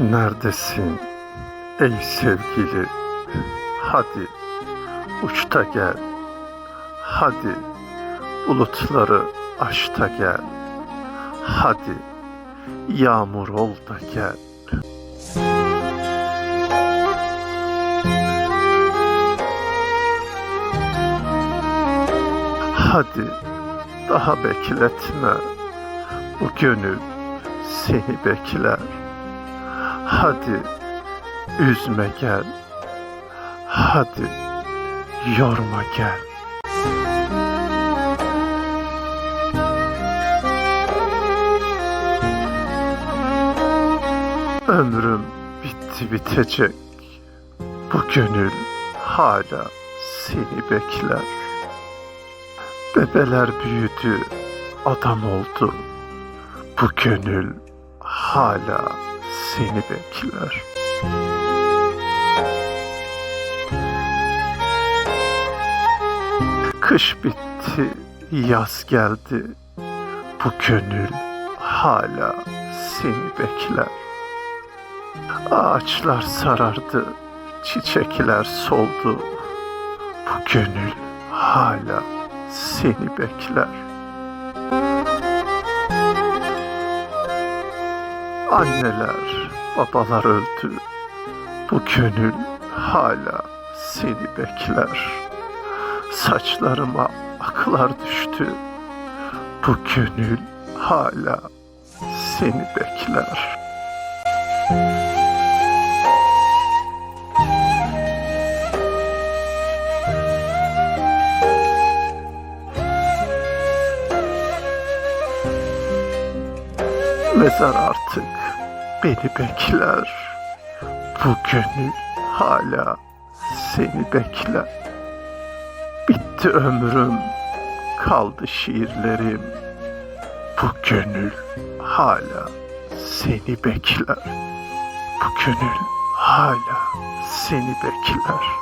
Neredesin ey sevgili? Hadi uçta gel. Hadi bulutları aş da gel. Hadi yağmur ol da gel. Hadi daha bekletme. Bu gönül seni bekler. Hadi üzme gel. Hadi yorma gel. Ömrüm bitti bitecek. Bu gönül hala seni bekler. Bebeler büyüdü, adam oldu. Bu gönül hala seni bekler. Kış bitti, yaz geldi. Bu gönül hala seni bekler. Ağaçlar sarardı, çiçekler soldu. Bu gönül hala seni bekler. Anneler, babalar öldü. Bu gönül hala seni bekler. Saçlarıma aklar düştü. Bu gönül hala seni bekler. Mezar artık beni bekler. Bu gönül hala seni bekler. Bitti ömrüm, kaldı şiirlerim. Bu gönül hala seni bekler. Bu gönül hala seni bekler.